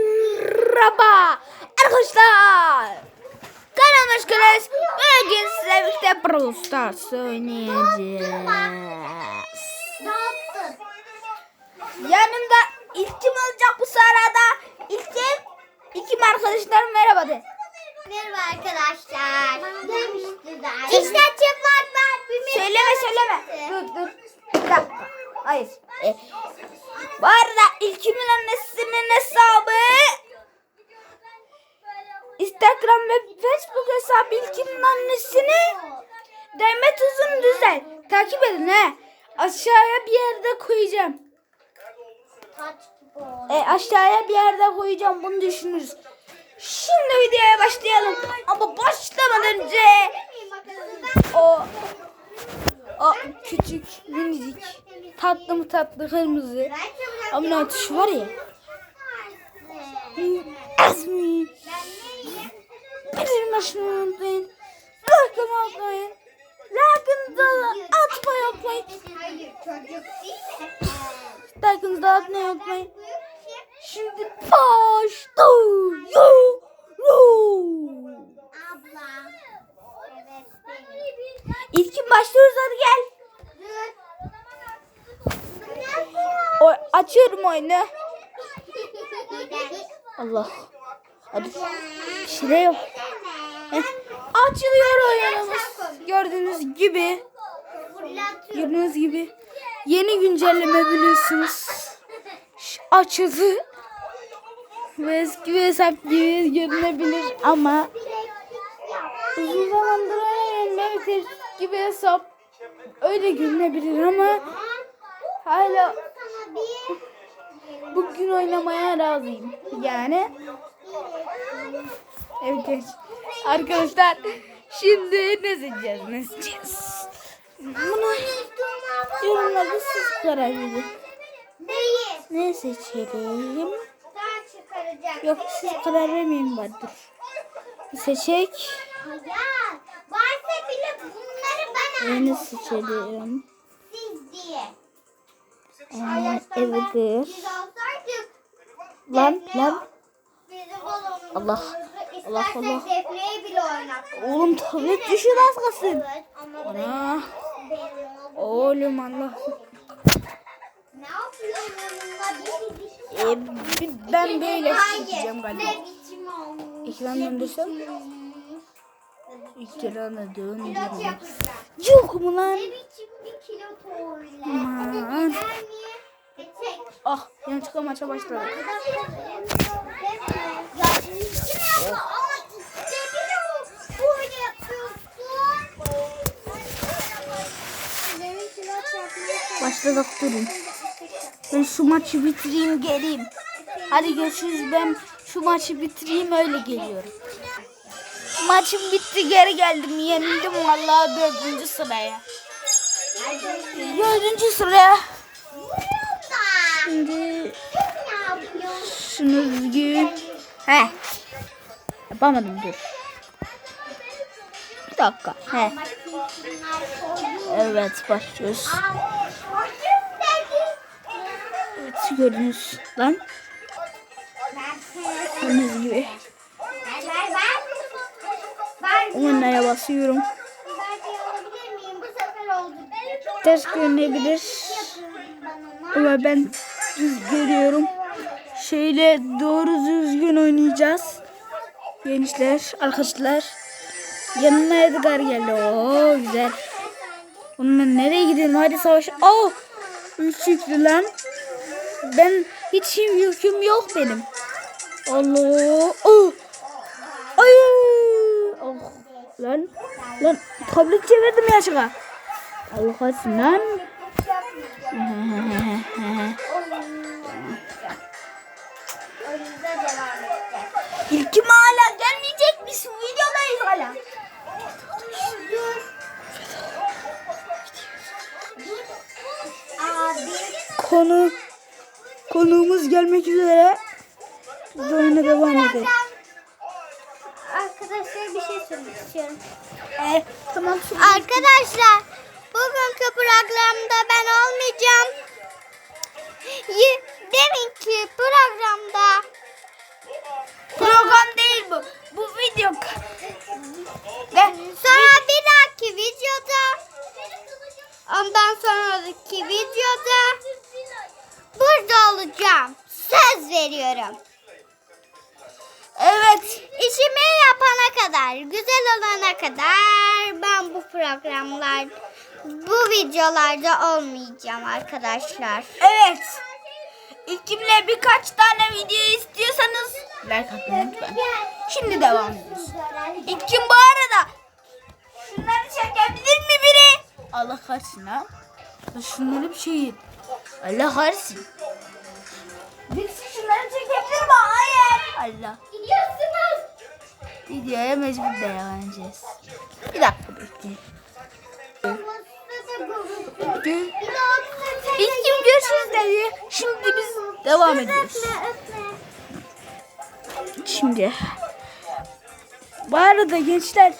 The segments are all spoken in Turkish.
Merhaba arkadaşlar. Kanalıma hoş geldiniz. Bugün sizlerle birlikte Brawl Stars oynayacağız. Yanımda ilkim olacak bu sırada. İlkim, ilkim arkadaşlarım merhaba de. Merhaba arkadaşlar. Demiştiler. İşte çıplaklar. bir Söyleme söyleme. Dur dur. Bir dakika. Hayır. E, bu arada ilkimin annesinin hesabı Instagram ve Facebook hesabı ilkimin annesini Demet Uzun Düzel. Takip edin he. Aşağıya bir yerde koyacağım. E, aşağıya bir yerde koyacağım bunu düşünürüz. Şimdi videoya başlayalım. Ama başlamadan önce o o küçük minicik tatlı mı tatlı kırmızı amına tuşu var ya. Azmi. Bir maşını unutmayın. Like atmayın. Like'ınızı atmayı unutmayın. Hayır çocuk değil mi? Like'ınızı atmayı unutmayın. Şimdi başlıyor. Abla. İlkin başlıyoruz hadi gel. Dur. O, açıyorum oyunu. Allah. Hadi. De yok. Heh. Açılıyor oyunumuz. Gördüğünüz gibi. Gördüğünüz gibi. Yeni güncelleme biliyorsunuz. Açıldı. Ve eski bir hesap gibi görünebilir ama uzun zamandır. Evet gibi hesap öyle görünebilir ama hala bugün oynamaya razıyım. Yani evet evet. arkadaşlar şimdi ne seçeceğiz ne seçeceğiz? Bunu yorumlarda siz karar verin. Ne seçelim? Yok siz karar vermeyin bari dur. Seçek. Varsa bile bunları bana Ne seçelim? siz diye. Alsaydık Lan lan. Allah. Allah, Allah. Oğlum tablet düşüyor az kalsın. Ana. Oğlum Allah. Ne yapıyorsun şey Ee, bi- ben böyle Hayır, seçeceğim galiba. Ekran döndürsem. Ekranı yapacağım. Yok mu lan? Ne biçim bir kilo tuğle. Aman. Benim kilo çarpmaya Başladık durun. Ben şu maçı bitireyim geleyim. Hadi görüşürüz ben şu maçı bitireyim öyle geliyorum. Maçım bitti geri geldim yenildim vallahi dördüncü sıraya. Dördüncü sıraya. Şimdi düzgün. He. Yapamadım dur. Bir dakika. He. Evet başlıyoruz. Evet gördünüz lan. Gördüğünüz gibi. Onlara basıyorum. Ters görünebilir. Ama ben görüyorum. Şöyle doğru düzgün oynayacağız. Gençler, arkadaşlar. Yanıma Edgar geldi. Oo güzel. Onunla nereye gidelim? Hadi savaş. Oh! Üç yüklü lan. Ben hiç yüküm yok benim. Allah. Oh! Ay! Oh! Lan. Lan tablet çevirdim ya şaka. Allah lan. konu konuğumuz gelmek üzere. Biz oyuna devam edelim. Arkadaşlar bir şey söylemek istiyorum. Ee, tamam. Arkadaşlar bugünkü programda ben olmayacağım. Deminki programda videolarda olmayacağım arkadaşlar. Evet. İlkimle birkaç tane video istiyorsanız like atın lütfen. Şimdi devam ediyoruz. İlkim bu arada şunları çekebilir mi biri? Allah kahretsin ha. Şunları bir şey Allah kahretsin. Birisi şunları çekebilir mi? Hayır. Allah. Gidiyorsunuz. Videoya mecbur devam edeceğiz. Bir dakika bekleyin. İlkim görüşürüz dedi. Şimdi biz devam ediyoruz. Şimdi. Bu arada gençler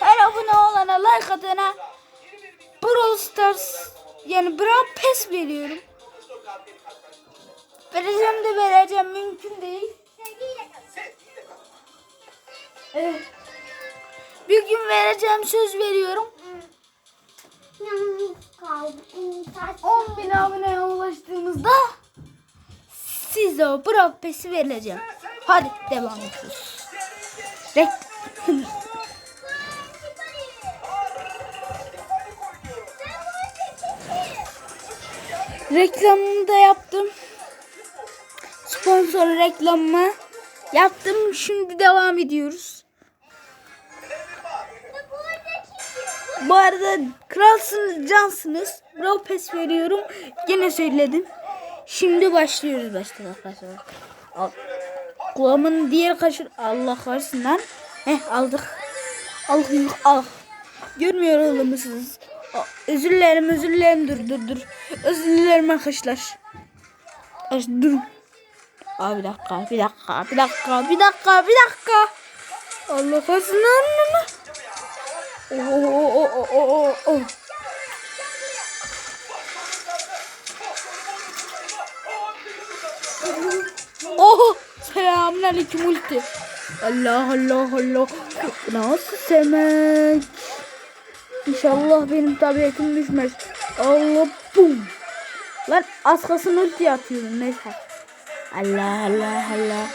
her abone olana like atana Brawl Stars yani Brawl Pass veriyorum. Vereceğim de vereceğim mümkün değil. Evet. Bir gün vereceğim söz veriyorum. 10 bin aboneye ulaştığımızda size o Pass'i vereceğim. Hadi devam ediyoruz. Rek Reklamını da yaptım. Sponsor reklamımı yaptım. Şimdi devam ediyoruz. Bu arada kralsınız, cansınız. Brawl Pass veriyorum. Yine söyledim. Şimdi başlıyoruz başladık arkadaşlar. Al. Kulağımın diğer kaşır. Allah kahretsin lan. Heh aldık. Al al. Görmüyor musunuz? Aa, Özür dilerim özür dilerim dur dur dur. Özür dilerim arkadaşlar. Arkadaşlar durun. Aa bir dakika bir dakika bir dakika bir dakika bir dakika. Allah kahretsin lan. Oh, oh, oh, oh, oh. Oh, selamünaleyküm ulti. Allah Allah Allah. Nasıl sevmek? İnşallah benim tabiyetim düşmez. Allah bum. Lan az kalsın ulti atıyorum neyse. Allah Allah Allah.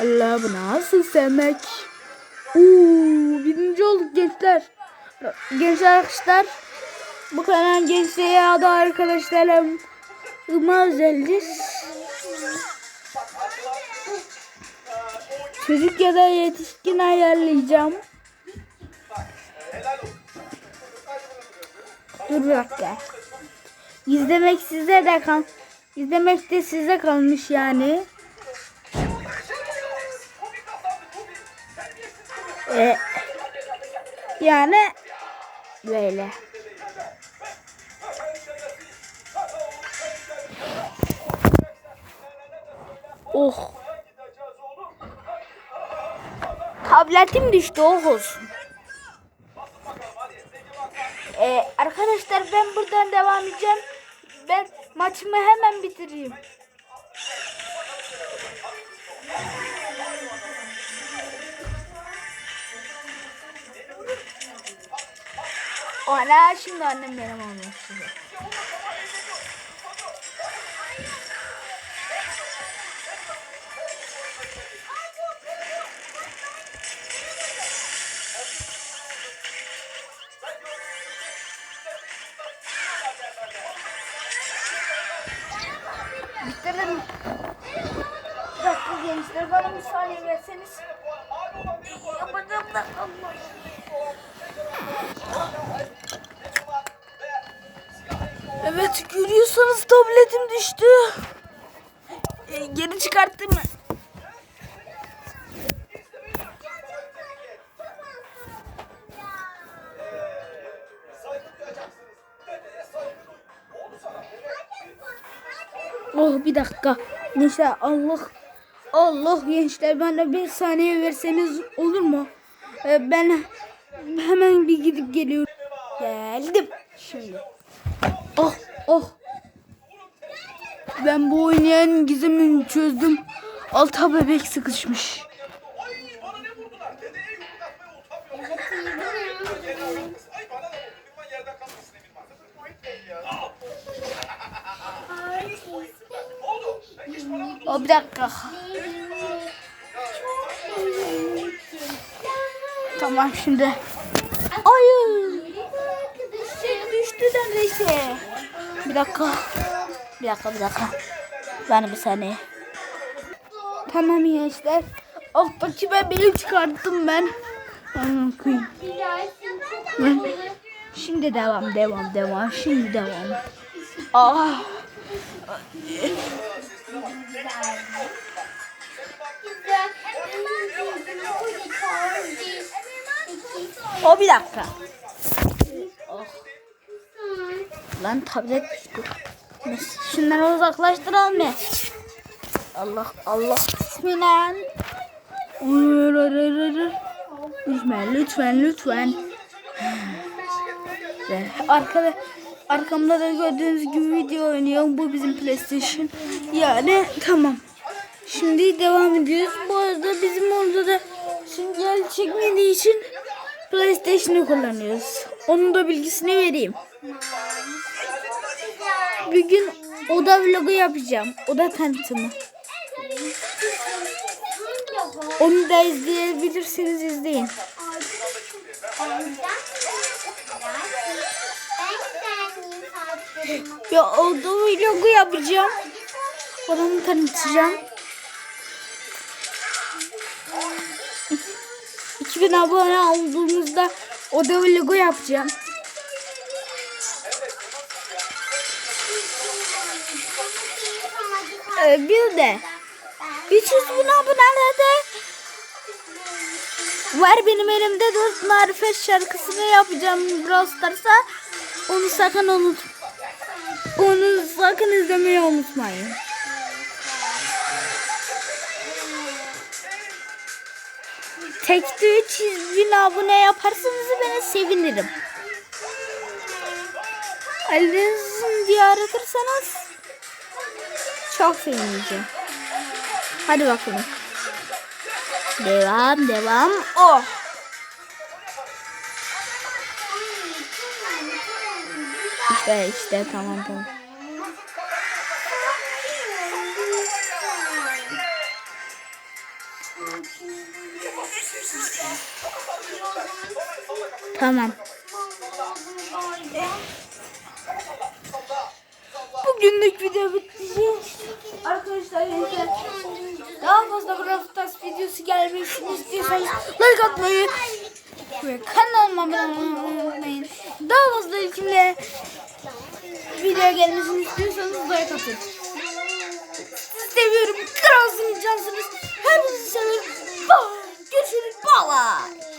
Allah bu nasıl sevmek? Uuu birinci olduk gençler. Gençler arkadaşlar. Bu kanal gençliğe adı arkadaşlarım. Ima özeldir. Çocuk ya da yetişkin ayarlayacağım. Dur bir dakika. İzlemek size de kal. İzlemek de size kalmış yani. Ee, yani böyle. Oh. Tabletim düştü oh olsun. Ee, arkadaşlar ben buradan devam edeceğim. Ben maçımı hemen bitireyim. Ana şimdi annem benim olmuş size. Bitirdim. Bir dakika gençler bana bir saniye verseniz. Yapacağım da Allah. Evet görüyorsanız tabletim düştü. Ee, geri çıkarttım mı? Oh bir dakika. Gençler Allah Allah gençler bana bir saniye verseniz olur mu? Ee, ben hemen bir gidip geliyorum. Geldim. Şimdi. Oh. Ben bu oynayan gizemini çözdüm. Alta bebek sıkışmış. O bir dakika. Tamam şimdi. Hayır. Düştü neredeyse. Bir dakika. Bir dakika bir dakika. Ben bir saniye. Tamam gençler. Alttaki bebeği çıkarttım ben. Şimdi devam devam devam. Şimdi devam. Ah. O bir dakika. Lan tablet Şunları uzaklaştıralım ya. Allah Allah. Bismillah. Lütfen lütfen lütfen. Arkada arkamda da gördüğünüz gibi video oynuyorum. Bu bizim PlayStation. Yani tamam. Şimdi devam ediyoruz. Bu arada bizim orada da sünger çekmediği için PlayStation'ı kullanıyoruz. Onun da bilgisini vereyim. Bir gün oda vlogu yapacağım. Oda tanıtımı. Onu da izleyebilirsiniz izleyin. Ya oda vlogu yapacağım. Odamı tanıtacağım. 2000 abone olduğumuzda oda vlogu yapacağım. Bir de 300 bin abonelerde var benim elimde dört marifet şarkısını yapacağım Brawl Stars'a. Onu sakın unut. Onu sakın izlemeyi unutmayın. Tekte 300 bin abone yaparsanız beni sevinirim. Elinizin diye aratırsanız çok sevineceğim. Hadi bakalım. Devam devam. Oh. İşte işte tamam tamam. Tamam. Bugünlük video bitti. Arkadaşlar işte daha fazla Brawl Stars videosu gelmesini istiyorsanız like atmayı ve kanalıma abone olmayı. Daha fazla ilkimle video gelmesini istiyorsanız like atın. Sizi seviyorum. Kralsınız cansınız. Hepinizi seviyorum. Görüşürüz. Bye.